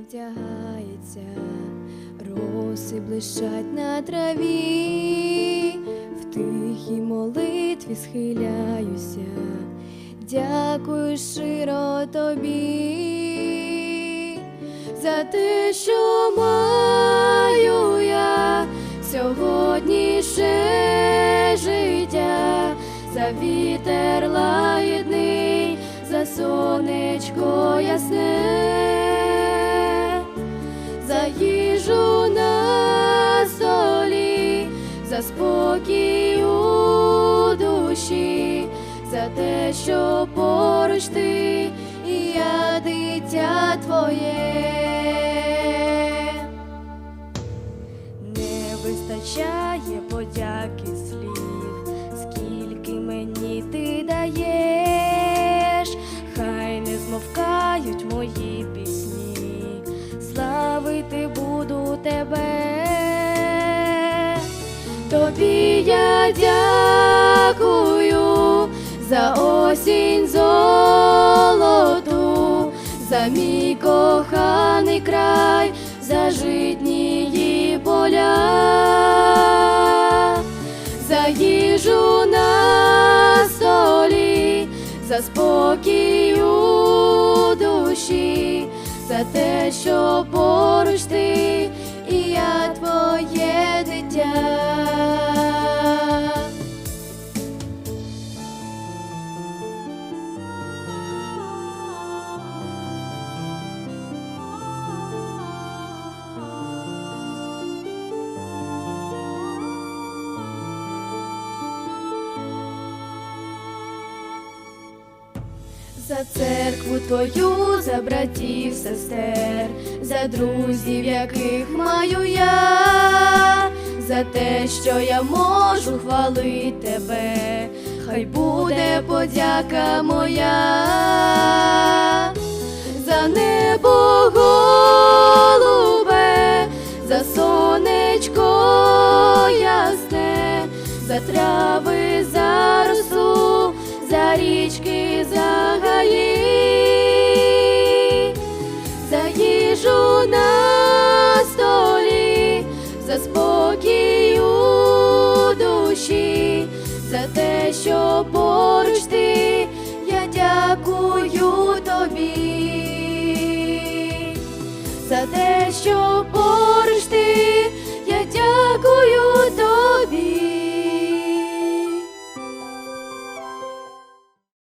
не вдягається, роси блищать на траві, в тихій молитві схиляюся, дякую широ тобі, за те, що маю я сьогодні ще життя, за вітер лагідний, за сонечко ясне. Спокій у душі, за те, що поруч ти, і я дитя твоє. Не вистачає подяки слів, скільки мені ти даєш, хай не змовкають мої пісні, славити буду тебе. Тобі я дякую за осінь золоту, за мій коханий край, за житнії поля, за їжу на столі, за спокій у душі, за те, що поруч ти, і я твоє дитя. За церкву твою, за братів, сестер, за друзів, яких маю я, те, що я можу хвалити тебе, хай буде подяка моя, за небо голубе, за сонечко ясне, за трави, за росу, за річки, за гаї, душі, за